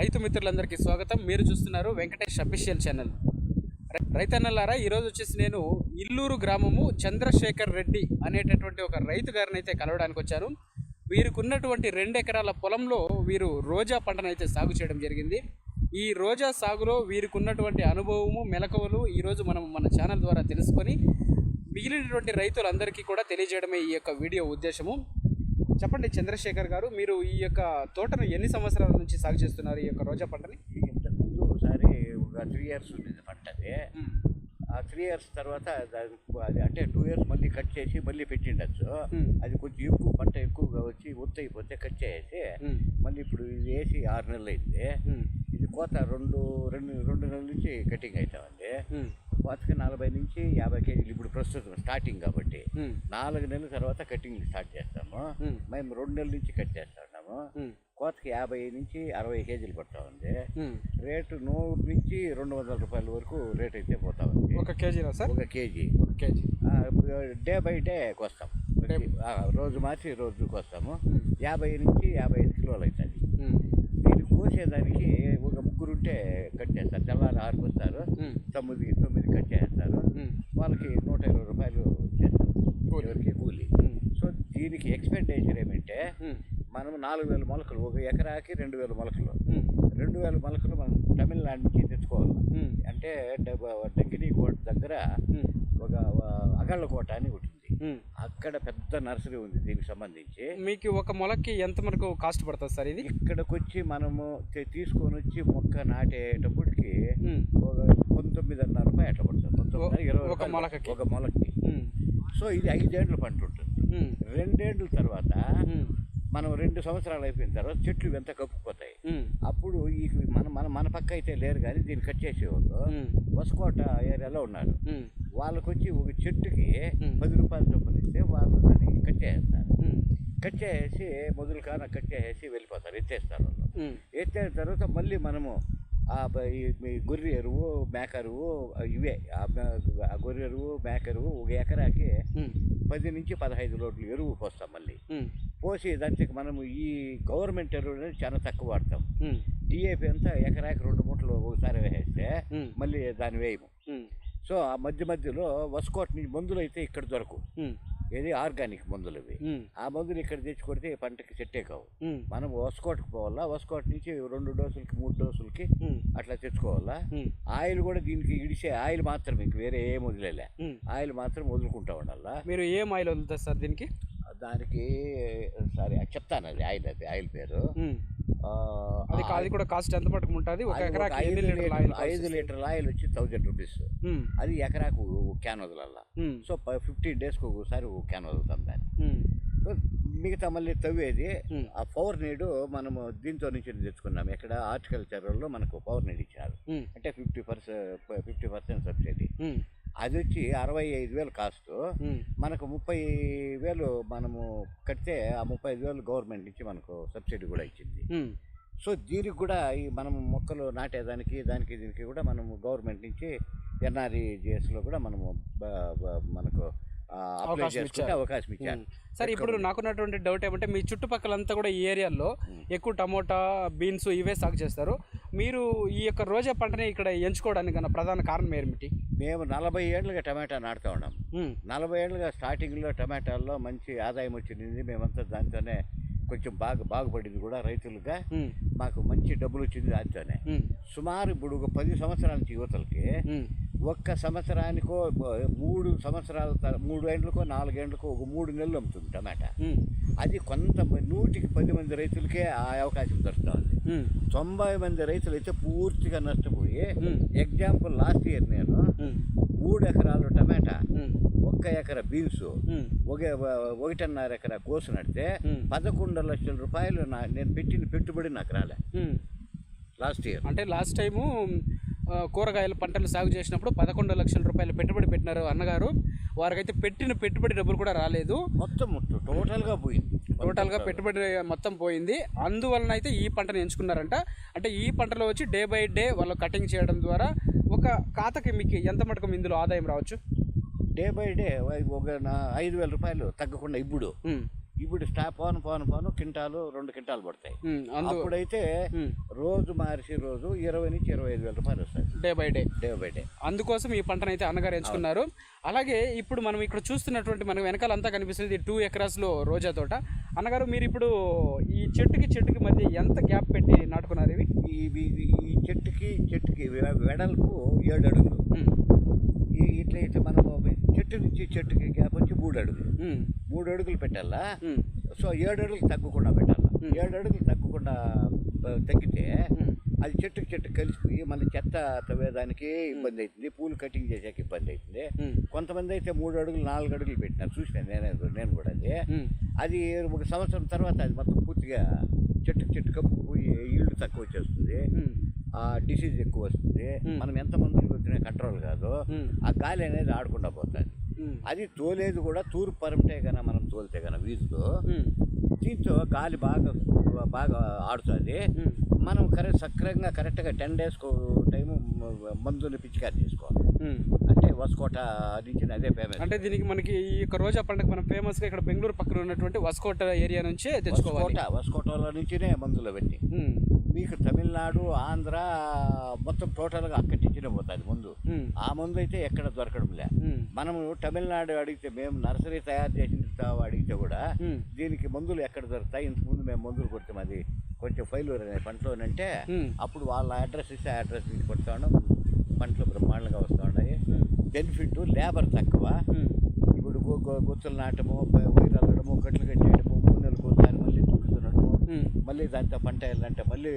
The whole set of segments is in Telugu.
రైతు మిత్రులందరికీ స్వాగతం. మీరు చూస్తున్నారు వెంకటేష్ అఫీషియల్ ఛానల్. రైతన్నలారా ఈరోజు వచ్చేసి నేను ఇల్లూరు గ్రామము చంద్రశేఖర్ రెడ్డి అనేటటువంటి ఒక రైతు గారిని అయితే కలవడానికి వచ్చాను. వీరికున్నటువంటి రెండు ఎకరాల పొలంలో వీరు రోజా పంటనైతే సాగు చేయడం జరిగింది. ఈ రోజా సాగులో వీరికున్నటువంటి అనుభవము మెలకువలు ఈరోజు మనం మన ఛానల్ ద్వారా తెలుసుకొని మిగిలినటువంటి రైతులందరికీ కూడా తెలియజేయడమే ఈ యొక్క వీడియో ఉద్దేశము. చెప్పండి చంద్రశేఖర్ గారు మీరు ఈ యొక్క తోటను ఎన్ని సంవత్సరాల నుంచి సాగు చేస్తున్నారు ఈ యొక్క రోజా పంటని ఇంతకుముందు ఒకసారి ఒక త్రీ ఇయర్స్ ఉండేది పంట అది ఆ త్రీ ఇయర్స్ తర్వాత అది అంటే టూ ఇయర్స్ మళ్ళీ కట్ చేసి మళ్ళీ పెట్టిండొచ్చు. అది కొంచెం ఎక్కువ పంట ఎక్కువగా వచ్చి ఒత్తు అయిపోతే కట్ చేసి. మళ్ళీ ఇప్పుడు ఇది వేసి ఆరు నెలలు అయింది. ఇది కోత రెండు రెండు రెండు నెలల నుంచి కటింగ్ అవుతా ఉంది మ్మ్. కోతకి నలభై నుంచి యాభై కేజీలు ఇప్పుడు ప్రస్తుతం స్టార్టింగ్ కాబట్టి. నాలుగు నెలల తర్వాత కటింగ్ స్టార్ట్ చేస్తాము మ్మ్. రెండు నెలల నుంచి కట్ చేస్తా ఉన్నాము. కోతకి యాభై నుంచి అరవై కేజీలు పడతా ఉంది. రేటు నూరు నుంచి రెండు వందల రూపాయల వరకు రేట్ అయితే పోతా ఉంది ఒక కేజీనా సార్ ఒక కేజీ ఒక కేజీ డే బై డే కోస్తాం రోజు మార్చి రోజు కోస్తాము. యాభై నుంచి యాభై ఐదు కిలోలు అవుతుంది. దీన్ని కోసేదానికి ఒక ముగ్గురు ఉంటే కట్ చేస్తారు తెల్లారి ఆరుకు వస్తారు మ్మ్. తొమ్మిది తొమ్మిది కట్ చేస్తారు. వాళ్ళకి నూట ఇరవై రూపాయలు చేస్తారు కూలి. ఎవరికి కూలి మ్మ్. సో దీనికి ఎక్స్పెండిచర్ ఏమంటే. మనం నాలుగు వేల మొలకలు ఒక ఎకరాకి రెండు వేల మొలకలు. రెండు వేల మొలకలు మనం తమిళనాడు నుంచి తెచ్చుకోవాలి. అంటే డగ్గిరి కోట దగ్గర. ఒక అగళ్ళ కోట అని ఉంటుంది మ్మ్. అక్కడ పెద్ద నర్సరీ ఉంది దీనికి సంబంధించి మీకు ఒక మొలకి ఎంత మనకు కాస్ట్ పడుతుంది సార్ ఇది ఇక్కడికి వచ్చి మనము తీసుకొని వచ్చి మొక్క నాటేటప్పటికి. ఒక పంతొమ్మిదిన్నర రూపాయి అట్లా పడుతుంది పంతొమ్మిది ఇరవై ఒక రూపాయలు మొలకకి? ఒక. సో ఇది ఐదేండ్ల పంట ఉంటుంది. రెండేండ్ల తర్వాత. మనం రెండు సంవత్సరాలు అయిపోయిన తర్వాత చెట్లు ఎంత కప్పుకుపోతాయి. అప్పుడు ఈ మన మన మన పక్క అయితే లేరు కానీ దీన్ని కట్ చేసేవాళ్ళు. వసుకోట ఏరియాలో ఉన్నారు. వాళ్ళకి వచ్చి ఒక చెట్టుకి. పది రూపాయలు చొప్పున ఇస్తే వాళ్ళు దాన్ని కట్ చేస్తారు. కట్ చేసి మొదలు కాన కట్ చేసి వెళ్ళిపోతారు ఎత్తేస్తారు వాళ్ళు మ్మ్. ఎత్తిన తర్వాత మళ్ళీ మనము ఈ గొర్రె ఎరువు మేక ఎరువు ఇవే గొర్రె ఎరువు మేక ఎరువు ఒక ఎకరాకి. పది నుంచి పదహైదు లోట్లు ఎరువు పోస్తాం మళ్ళీ. పోసి దానికి మనము ఈ గవర్నమెంట్ ఎరువు అనేది చాలా తక్కువ వాడతాం. డిఏపి అంతా ఎకరాకి రెండు మూటలు ఒకసారి వేసేస్తే. మళ్ళీ దాన్ని వేయము. సో ఆ మధ్య మధ్యలో వసుకోట్ నుంచి మందులు అయితే ఇక్కడ దొరకవు మ్మ్. ఏది ఆర్గానిక్ మందులు ఇవి. ఆ మందులు ఇక్కడ తెచ్చి కొడితే పంటకి సెట్టే కావు. మనం వసుకోట్కి పోవాలా వసుకోట్ నుంచి రెండు డోసులకి మూడు డోసులకి. అట్లా తెచ్చుకోవాలా. ఆయిల్ కూడా దీనికి ఇడిసే ఆయిల్ మాత్రమే ఇంక వేరే ఏం వదిలేలే. ఆయిల్ మాత్రం వదులుకుంటా ఉండాలా మీరు ఏం ఆయిల్ వదులుతారు సార్ దీనికి దానికి సారీ చెప్తాను అది ఆయిల్ అది ఆయిల్ పేరు అది అది కూడా కాస్ట్ ఎంత పట్టుకు ఉంటుంది ఒక ఎకరాకి ఐదు లీటర్ల ఆయిల్ ఐదు లీటర్ల ఆయిల్ వచ్చి థౌజండ్ రూపీస్. అది ఎకరాకు క్యాన్ వదలాలా మ్మ్. సో ఫిఫ్టీన్ డేస్కి ఒకసారి ఒక క్యాన్ వదులుతాం దాన్ని మిగతా మళ్ళీ తవ్వేది. ఆ పవర్ నీడు మనము దీంతో నుంచి తెచ్చుకున్నాం ఎక్కడ హార్టికల్చర్లో మనకు పవర్ నీడ్ ఇచ్చినారు మ్మ్. అంటే fifty percent fifty percent subsidy. అది వచ్చి అరవై ఐదు వేలు కాస్ట్. మనకు ముప్పై వేలు మనము కడితే ఆ ముప్పై ఐదు వేలు గవర్నమెంట్ నుంచి మనకు సబ్సిడీ కూడా ఇచ్చింది. సో దీనికి కూడా ఈ మనం మొక్కలు నాటేదానికి దానికి దీనికి కూడా మనము గవర్నమెంట్ నుంచి ఎన్ఆర్ఈజిఎస్లో కూడా మనము మనకు అప్లై చేసుకుంటే. అవకాశం ఇచ్చారు. సార్ ఇప్పుడు నాకున్నటువంటి డౌట్ ఏమంటే మీ చుట్టుపక్కలంతా కూడా ఈ ఏరియాలో ఎక్కువ టమోటా బీన్స్ ఇవే సాగు చేస్తారు. మీరు ఈ యొక్క రోజా పంటని ఇక్కడ ఎంచుకోవడానికి గల ప్రధాన కారణం ఏమిటి మేము నలభై ఏళ్ళుగా టమాటా నాటుతా ఉన్నాం. నలభై ఏళ్ళుగా స్టార్టింగ్లో టమాటాల్లో మంచి ఆదాయం వచ్చింది మేమంతా దాంతోనే కొంచెం బాగా బాగుపడింది కూడా రైతులుగా. మాకు మంచి డబ్బులు వచ్చింది దాంతోనే. సుమారు ఇప్పుడు ఒక పది సంవత్సరాల నుంచి యువతలకి. ఒక్క సంవత్సరానికో మూడు సంవత్సరాల తర- మూడు ఏండ్లకో నాలుగేండ్లకో ఒక మూడు నెలలు అమ్ముతుంది టమాటా. అది కొంత నూటికి పది మంది రైతులకే ఆ అవకాశం దొరుకుతా ఉంది మ్మ్. తొంభై మంది రైతులు అయితే పూర్తిగా నష్టపోయి. ఎగ్జాంపుల్ లాస్ట్ ఇయర్ నేను. మూడు ఎకరాలు టమాటా. ఒక్క ఎకరా బీన్స్. ఒక ఒకటిన్నర ఎకరా కోసు నడితే. పదకొండు లక్షల రూపాయలు నా నేను పెట్టిన పెట్టుబడి నాకు రాలే. లాస్ట్ ఇయర్ అంటే లాస్ట్ టైము కూరగాయల పంటలు సాగు చేసినప్పుడు పదకొండు లక్షల రూపాయలు పెట్టుబడి పెట్టినారు అన్నగారు వారికైతే పెట్టిన పెట్టుబడి డబ్బులు కూడా రాలేదు మొత్తం టోటల్గా పోయింది టోటల్గా పెట్టుబడి మొత్తం పోయింది. అందువలన అయితే ఈ పంటను ఎంచుకున్నారంట. అంటే ఈ పంటలో వచ్చి డే బై డే వాళ్ళు కటింగ్ చేయడం ద్వారా ఒక ఖాతాకి మీకు ఎంత మటుకు ఇందులో ఆదాయం రావచ్చు? డే బై డే ఒక ఐదు వేల రూపాయలు తగ్గకుండా ఇప్పుడు ఇప్పుడు స్టా పోను పోను పోను క్వింటాలు రెండు క్వింటాలు పడతాయి. అప్పుడైతే రోజు మార్చి రోజు ఇరవై నుంచి ఇరవై ఐదు వేల రూపాయలు వస్తాయి. Day by day day by day అందుకోసం ఈ పంటను అయితే అన్నగారు ఎంచుకున్నారు. అలాగే ఇప్పుడు మనం ఇక్కడ చూస్తున్నటువంటి మనకు వెనకాల అంతా కనిపిస్తుంది టూ ఎకరాస్లో రోజా తోట. అన్నగారు మీరు ఇప్పుడు ఈ చెట్టుకి చెట్టుకి మధ్య ఎంత గ్యాప్ పెట్టి నాటుకున్నారు ఇవి? ఈ చెట్టుకి చెట్టుకి వెడల్పు ఏడు అడుగులు. ఇట్లయితే మనము చెట్టు నుంచి చెట్టుకి గ్యాప్ వచ్చి మూడు అడుగులు. మూడు అడుగులు పెట్టాలా? సో ఏడు అడుగులు తగ్గకుండా పెట్టాలా. ఏడు అడుగులు తగ్గకుండా తగ్గితే అది చెట్టుకి చెట్టు కలిసిపోయి మళ్ళీ చెత్త తవ్వేదానికి ఇబ్బంది అవుతుంది పూలు కటింగ్ చేసాక ఇబ్బంది అవుతుంది. కొంతమంది అయితే మూడు అడుగులు నాలుగు అడుగులు పెట్టినారు. చూసినా నేనే నేను కూడా అది. అది ఒక సంవత్సరం తర్వాత అది మొత్తం పూర్తిగా చెట్టుకు చెట్టు కప్పుకుపోయి ఈల్డ్ తక్కువ వచ్చేస్తుంది. ఆ డిసీజ్ ఎక్కువ వస్తుంది. మనం ఎంత మందులు కొట్టినా కంట్రోల్ కాదు. ఆ గాలి అనేది ఆడకుండా పోతుంది. అది తోలేది కూడా తూర్పు పరమటే కన్నా మనం తోలితే కన్నా వీధిలో దీంతో గాలి బాగా బాగా ఆడుతుంది. మనం కరెక్ట్ సక్రంగా కరెక్ట్గా టెన్ డేస్ టైము మందుని పిచికారి చేసుకోవాలి. అంటే వసుకోట నుంచి అదే ఫేమస్ అంటే దీనికి మనకి ఈ యొక్క రోజా పండుగ మనం ఫేమస్గా ఇక్కడ బెంగళూరు పక్కన ఉన్నటువంటి వస్కోట ఏరియా నుంచే తెచ్చుకోవాలి. వసుకోట వసుకోటలో నుంచినే మందులు ఉమ్, మీకు తమిళనాడు ఆంధ్ర మొత్తం టోటల్గా అక్కడి నుంచినే పోతుంది ముందు. ఆ మందు అయితే ఎక్కడ దొరకడం లే మనము తమిళనాడు అడిగితే మేము నర్సరీ తయారు చేసిన అడిగితే కూడా దీనికి మందులు ఎక్కడ దొరుకుతాయి? ఇంతకుముందు మేము మందులు కొడతాం అది కొంచెం ఫైలూర్ అనే పంటలోనంటే అప్పుడు వాళ్ళ అడ్రస్ ఇస్తే ఆ అడ్రస్ నుంచి కొడతా ఉన్నాం పంటలు బ్రహ్మాండంగా వస్తూ ఉన్నాయి. బెనిఫిట్ లేబర్ తక్కువ. ఇప్పుడు గుత్తలు నాటము వైరు అల్లడము కట్లు కట్టేయడము మూడు నెలలకు ఒకసారి మళ్ళీ దుక్కుతుండడము ఉమ్, మళ్ళీ దాంతో పంట వేయాలంటే మళ్ళీ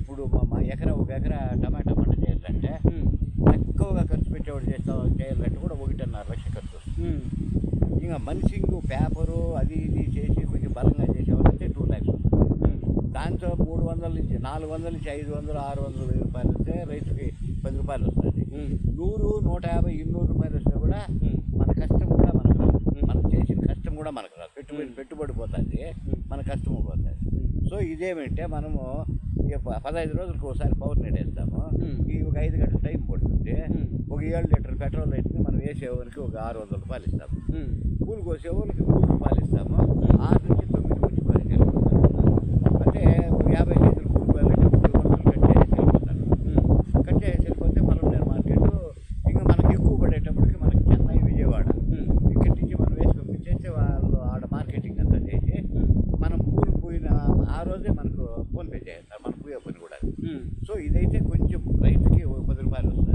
ఇప్పుడు మా ఎకరా ఒక ఎకరా టమాటా పంట చేయాలంటే తక్కువగా ఖర్చు పెట్టేవాడు చేస్తా చేయాలంటే కూడా ఒకటిన్నర లక్ష ఖర్చు ఇంకా మనిషింగ్ పేపరు అది ఇది చేసి కొంచెం బలంగా చేసేవాళ్ళైతే టూ ల్యాక్స్ దాంతో మూడు వందల నుంచి నాలుగు వందల నుంచి ఐదు వందలు ఆరు వందలు వెయ్యి రూపాయలు వస్తే రైతుకి పది రూపాయలు వస్తుంది. నూరు నూట యాభై ఇన్నూరు రూపాయలు వస్తే కూడా మన కష్టం కూడా మనకు రాదు. మనం చేసిన కష్టం కూడా మనకు రాదు. పెట్టుబడి. పెట్టుబడి పోతుంది. మన కష్టము పోతుంది సో ఇదేమంటే మనము పదహైదు రోజులకు ఒకసారి పవర్ నెట్ వేస్తాము. ఈ ఒక ఐదు గంటల టైం పడుతుంది. ఒక ఏడు లీటర్ పెట్రోల్ అయితే మనం వేసేవానికి ఒక ఆరు వందల రూపాయలు ఇస్తాము పూలు కోసేవాళ్ళకి మూడు రూపాయలు ఇస్తాము ఆరు నుంచి తొమ్మిది మున్సిపాలిటీ వెళ్ళిపోతారు అంటే ఒక యాభై కేజీలు పూలు కోయాలంటే మూడు వందలు కట్టేసి వెళ్ళిపోతారు ఉమ్, కట్టేసి వెళ్ళిపోతే మనం మార్కెట్ ఇంకా మనకి ఎక్కువ పడేటప్పటికి మనకి చెన్నై విజయవాడ ఉమ్, ఇక్కడి నుంచి మనం వేసి పంపించేస్తే వాళ్ళు ఆడ మార్కెటింగ్ అంతా చేసి మనం పూలు పోయిన ఆ రోజే మనకు ఫోన్పే చేస్తారు మనం పోయే పని కూడా ఉమ్, సో ఇదైతే కొంచెం రైతుకి ఒక పది రూపాయలు వస్తుంది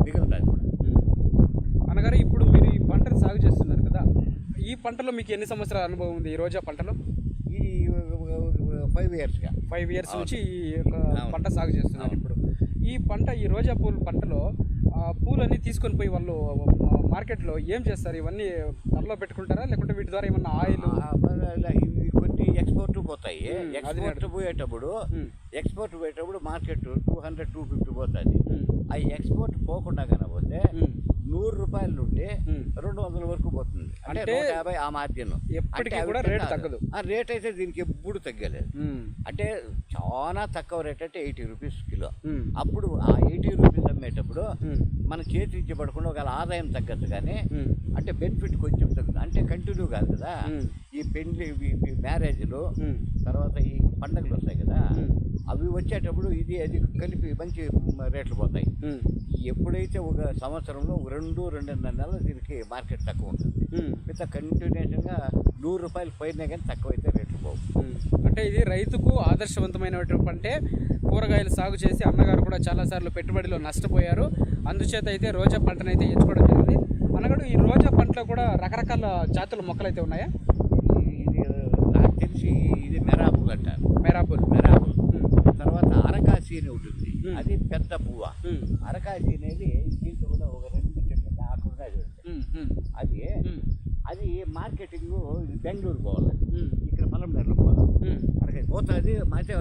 మిగులుతుంది కూడా ఉమ్. అన్నగారు ఇప్పుడు మీరు ఈ పంటను సాగు చేస్తున్నారు కదా ఈ పంటలో మీకు ఎన్ని సంవత్సరాల అనుభవం ఉంది ఈ రోజా పంటలో? ఈ ఫైవ్ ఇయర్స్గా ఫైవ్ ఇయర్స్. నుంచి ఈ యొక్క. పంట సాగు చేస్తున్నారు. ఇప్పుడు. ఈ పంట ఈ రోజా పూల పంటలో పూలన్నీ తీసుకొని పోయి వాళ్ళు మార్కెట్లో ఏం చేస్తారు? ఇవన్నీ తలలో పెట్టుకుంటారా? లేకుంటే వీటి ద్వారా ఏమన్నా ఆయిల్? ఇవి కొన్ని ఎక్స్పోర్ట్ పోతాయి. ఎక్స్పోర్ట్ పోయేటప్పుడు ఎక్స్పోర్ట్ పోయేటప్పుడు market two hundred two fifty పోతుంది. ఆ ఎక్స్పోర్ట్ పోకుండా కనబోతే నూరు రూపాయల నుండి. రెండు వందల వరకు పోతుంది. అంటే నూట యాభై ఆ మార్జిన్. ఎప్పటికీ కూడా రేటు. తగ్గదు. ఆ రేట్ అయితే దీనికి ఎప్పుడు తగ్గలేదు. అంటే చాలా తక్కువ రేట్ అంటే ఎయిటీ రూపీస్ కిలో. అప్పుడు ఆ ఎయిటీ రూపీస్ అమ్మేటప్పుడు మన చేతి నుంచి పడకుండా ఒకవేళ ఆదాయం తగ్గదు కానీ అంటే బెనిఫిట్ కొంచెం తగ్గుతుంది. అంటే కంటిన్యూ కాదు కదా. ఈ పెండ్లి మ్యారేజ్లు తర్వాత ఈ పండగలు వస్తాయి కదా. అవి వచ్చేటప్పుడు ఇది అది కలిపి మంచి రేట్లు పోతాయి. ఎప్పుడైతే ఒక సంవత్సరంలో రెండు రెండున్నర నెలలు దీనికి మార్కెట్ తక్కువ ఉంటుంది. మిగతా కంటిన్యూషన్గా నూరు రూపాయలు పైన కానీ తక్కువ అయితే రేట్లు పోవు. అంటే ఇది రైతుకు ఆదర్శవంతమైనటువంటి పంటే కూరగాయలు సాగు చేసి అన్నగారు కూడా చాలాసార్లు పెట్టుబడిలో నష్టపోయారు. అందుచేత అయితే రోజా పంటను అయితే ఎంచుకోవడం జరిగింది. అన్నగారు ఈ రోజా పంటలో కూడా రకరకాల జాతుల మొక్కలు అయితే ఉన్నాయా ఇది నాకు తెలిసి ఇది మెరాబుల్ అంటారు. మేరాపూర్ మెరాబుల్. ఉమ్, తర్వాత అరకాసి అని ఉంటుంది. అది పెద్ద పువ్వ. అరకాసి అనేది దీంట్లో కూడా ఒక రెండు చెట్లు ఆకుండా అది అది మార్కెటింగ్ బెంగళూరు పోవాలి. ఇక్కడ పొలంనేరులో పోవాలి. ఉమ్, అరకాయ పోతుంది. మధ్య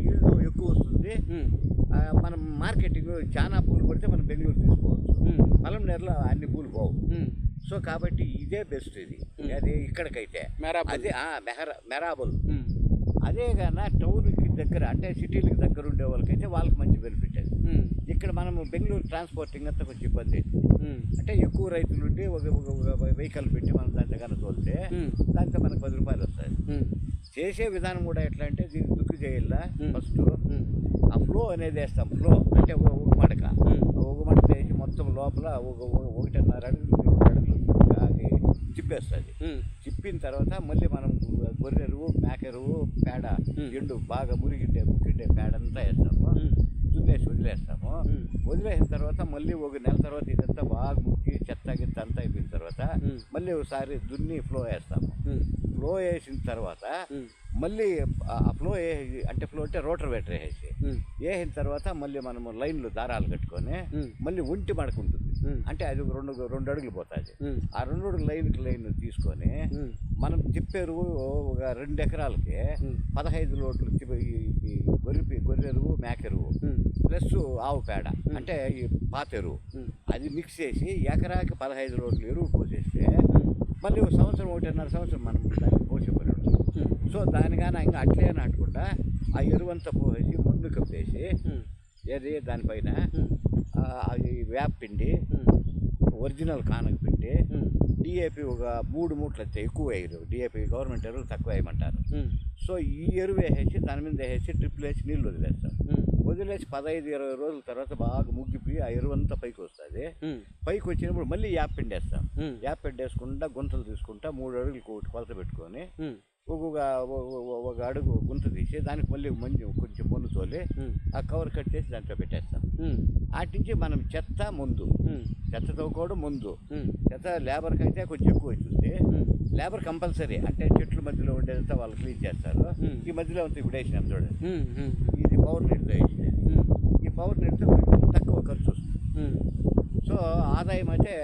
ఈల్డ్ ఎక్కువ వస్తుంది. మనం మార్కెటింగ్ చాలా పూలు పడితే మనం బెంగళూరు తీసుకోవచ్చు. పొలంనేరులో అన్ని పూలు పోవు. సో కాబట్టి ఇదే బెస్ట్ ఇది. అది ఇక్కడికైతే. అదే మెహరా మెరాబుల్ అదే కానీ టౌన్కి దగ్గర అంటే సిటీలకు దగ్గర ఉండే వాళ్ళకైతే వాళ్ళకి మంచి బెనిఫిట్ అది. ఇక్కడ మనము బెంగళూరు ట్రాన్స్పోర్టింగ్ అంతా కొంచెం ఇబ్బంది. అంటే ఎక్కువ రైతులు ఉండి ఒక వెహికల్ పెట్టి మనం దాంతో కన్నా తోలితే దాంతో మనకు పది రూపాయలు వస్తాయి. చేసే విధానం కూడా ఎట్లా అంటే దీన్ని దుక్కు చేయాల. ఫస్ట్ ఆ ఫ్లో అనేది వేస్తాం. ఫ్లో అంటే ఒక మడక. ఒక మడక వేసి మొత్తం లోపల ఒక ఒక- ఒకటిన్నర అడుగులు అడుగులు అది తిప్పేస్తుంది తిప్పిన తర్వాత మళ్ళీ మనం గొర్రెరువు మేకెరువు పేడ. ఎండు బాగా మురిగిండే ముక్కిండే పేడ అంతా వేస్తాము. దున్నేసి వదిలేస్తాము. వదిలేసిన తర్వాత మళ్ళీ ఒక నెల తర్వాత ఇదంతా బాగా ముక్కి చెత్త గిత్త అంతా అయిపోయిన తర్వాత మళ్ళీ ఒకసారి దున్ని ఫ్లో వేస్తాము. ఫ్లో వేసిన తర్వాత మళ్ళీ ఆ ఫ్లో అంటే ఫ్లో అంటే రోటర్ వేటర్ వేసి వేసిన తర్వాత మళ్ళీ మనము లైన్లు దారాలు కట్టుకొని మళ్ళీ ఒంటి మడక ఉంటుంది. ఉమ్, అంటే అది రెండు రెండు అడుగులు పోతుంది. ఆ రెండు అడుగులు లైన్కి లైన్ తీసుకొని మనం తిప్పేరువు ఒక రెండు ఎకరాలకి పదహైదు లోట్లు గొర్రె గొర్రెరువు మేకెరువు ప్లస్ ఆవు పేడ. అంటే ఈ పాత ఎరువు అది మిక్స్ చేసి ఎకరాకి పదహైదు లోట్లు ఎరువు పోసేస్తే మళ్ళీ ఒక సంవత్సరం ఒకటిన్నర సంవత్సరం మనం దాన్ని పోసే పని ఉంటుంది. ఉమ్, సో దానిగాన ఇంకా అట్లే నాటకుండా ఆ ఎరువు అంతా పోసేసి ముందు కప్పేసి ఏది దానిపైన అది వేప పిండి ఉమ్, ఒరిజినల్ కానక పిండి డిఏపి ఒక మూడు మూట్లు ఎక్కువ వేయరు. డిఏపి గవర్నమెంట్ ఎరువులు తక్కువ వేయమంటారు. సో ఈ ఎరువు వేసేసి దాని మీద వేసేసి ట్రిపుల్ వేసి నీళ్ళు వదిలేస్తాం ఉమ్, వదిలేసి పదహైదు ఇరవై రోజుల తర్వాత బాగా ముగ్గిపోయి ఆ ఎరువు అంతా పైకి వస్తుంది. పైకి వచ్చినప్పుడు మళ్ళీ యాప్ పిండి వేస్తాం ఉమ్, యాప్ పిండి వేసుకుంటా గుంతలు తీసుకుంటా మూడు అడుగులు కొలత పెట్టుకొని ఒక్కొక్క ఒక అడుగు గుంత తీసి దానికి మళ్ళీ మంచి కొంచెం మొన్ను తోలి ఆ కవర్ కట్ చేసి దాంట్లో పెట్టేస్తాం. నుంచి మనం చెత్త ముందు చెత్త తవ్వుకోవడం ముందు చెత్త లేబర్కి అయితే కొంచెం ఎక్కువ అవుతుంది లేబర్ కంపల్సరీ అంటే చెట్ల మధ్యలో ఉండేదంతా వాళ్ళు క్లీన్ చేస్తారు. ఈ మధ్యలో అంతా ఇప్పుడు వేసినాం చూడండి. ఇది పవర్ నీటితో వేసినది ఉమ్, ఈ పవర్ నీటితో తక్కువ ఖర్చు. సో ఆదాయం అయితే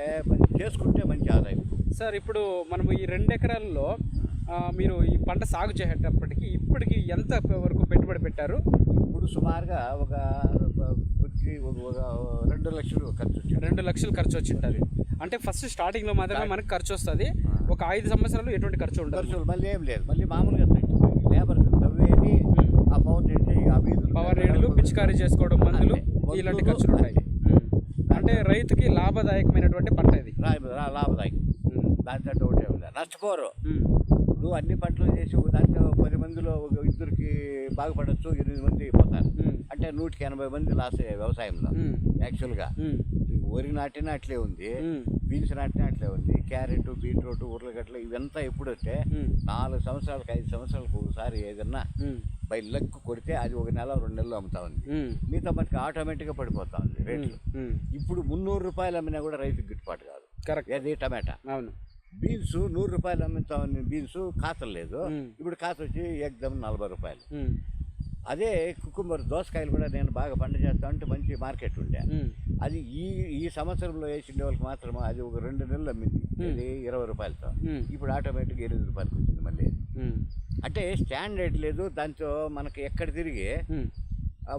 చేసుకుంటే మంచి ఆదాయం. సార్ ఇప్పుడు మనం ఈ రెండు ఎకరాల్లో మీరు ఈ పంట సాగు చేసేటప్పటికి ఇప్పటికి ఎంత వరకు పెట్టుబడి పెట్టారు? ఇప్పుడు సుమారుగా ఒక రెండు లక్షలు ఖర్చు రెండు లక్షలు ఖర్చు వచ్చి ఉంటుంది అంటే ఫస్ట్ స్టార్టింగ్లో మాత్రమే మనకు ఖర్చు వస్తుంది. ఒక ఐదు సంవత్సరాలు ఎటువంటి ఖర్చు ఉండదు. ఖర్చులు మళ్ళీ ఏం లేదు. మళ్ళీ మామూలుగా లేబర్ తవ్వేది ఆ పవర్ పవర్ రేడులు పిచికారీ చేసుకోవడం మందులు. ఇలాంటి ఖర్చులు ఉంటాయి. అంటే రైతుకి లాభదాయకమైనటువంటి పంట ఇది. లాభదాయకం. దాంట్లో ఒకటే నష్టపోరు. అన్ని పంటలు చేసి దాంట్లో పది మందిలో ఒక ఇద్దరికి బాగుపడచ్చు ఎనిమిది మంది పోతారు. అంటే నూటికి ఎనభై మంది లాస్ అయ్యాయి వ్యవసాయంలో. యాక్చువల్గా. వరి నాటినా అట్లే ఉంది. బీన్స్ నాటినా అట్లే ఉంది క్యారెట్ బీట్రూట్ ఉర్లగడ్డలు ఇవంతా ఎప్పుడు వస్తే ఉమ్. నాలుగు సంవత్సరాలకు ఐదు సంవత్సరాలకు ఒకసారి ఏదన్నా. బై లక్ కొడితే అది ఒక నెల రెండు నెలలు అమ్ముతా ఉంది. మిగతా మటుకు ఆటోమేటిక్గా పడిపోతా ఉంది రేట్లు. ఇప్పుడు మున్నూరు రూపాయలు అమ్మినా కూడా రైతుకి గిట్టుబాటు కాదు కరెక్ట్ ఏది టమాటా అవును బీన్స్ నూరు రూపాయలు అమ్ముతా ఉంది బీన్స్ కాతలు లేదు ఉమ్. ఇప్పుడు కాత వచ్చి ఎగ్దమ్ నలభై రూపాయలు. అదే కుకుంబర్ దోసకాయలు కూడా నేను బాగా పంట చేస్తా ఉంటే మంచి మార్కెట్ ఉండే. అది ఈ ఈ సంవత్సరంలో వేసిండే వాళ్ళకి మాత్రం అది ఒక రెండు నెలలు అమ్మింది ఇది ఇరవై రూపాయలతో. ఇప్పుడు ఆటోమేటిక్గా ఎనిమిది రూపాయలకి వచ్చింది మళ్ళీ. అంటే స్టాండర్డ్ లేదు దాంతో మనకి ఎక్కడ తిరిగి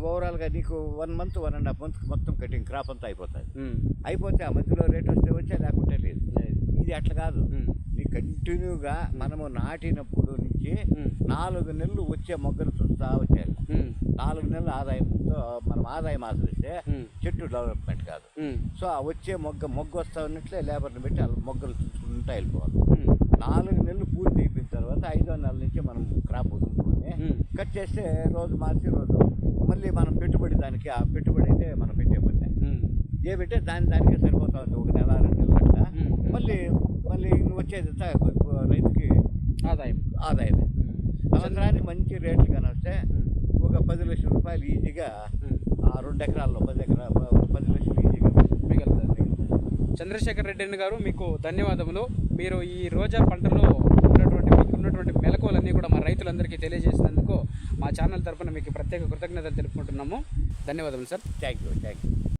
ఓవరాల్గా నీకు one month one and half month మొత్తం కటింగ్ క్రాప్ అంతా అయిపోతుంది. అయిపోతే ఆ మధ్యలో రేట్ వస్తే వచ్చా లేకుంటే లేదు ఇది అట్లా కాదు. నీ కంటిన్యూగా మనము నాటినప్పుడు నుంచి. నాలుగు నెలలు వచ్చే మొగ్గలు చూస్తా ఉమ్. నాలుగు నెలల ఆదాయంతో మనం ఆదాయం ఆశ్రయిస్తే ఉమ్. చెట్టు డెవలప్మెంట్ కాదు. సో ఆ వచ్చే మొగ్గ మొగ్గ వస్తా ఉన్నట్లే లేబర్ని పెట్టి మొగ్గలు చూసుకుంటూ వెళ్ళిపోవాలి. నాలుగు నెలలు పూర్తి అయిపోయిన తర్వాత ఐదో నెల నుంచి మనం క్రాప్ వదులుకొని. కట్ చేస్తే రోజు మార్చి రోజు మళ్ళీ మనం పెట్టుబడి దానికి ఆ పెట్టుబడి అయితే మనం పెట్టే పని. ఏ పెట్టే దాని దానికే సరిపోతా ఉంది ఒక నెల రెండు నెలలు. మళ్ళీ వచ్చేదంతా రైతుకి ఆదాయం. ఆదాయమే. ఉమ్. సంవత్సరానికి మంచి రేట్లు కానీ వస్తే. ఒక పది లక్షల రూపాయలు ఈజీగా రెండు ఎకరాల్లో పది ఎకరా పది లక్షలు ఈజీగా మిగులుతుంది. చంద్రశేఖర్ రెడ్డి గారు మీకు ధన్యవాదములు. మీరు ఈ రోజా పంటలో ఉన్నటువంటి మీకు ఉన్నటువంటి మెలకువలన్నీ కూడా మా రైతులందరికీ తెలియజేసినందుకు మా ఛానల్ తరపున మీకు ప్రత్యేక కృతజ్ఞతలు తెలుపుకుంటున్నాము. ధన్యవాదములు sir. Thank you thank you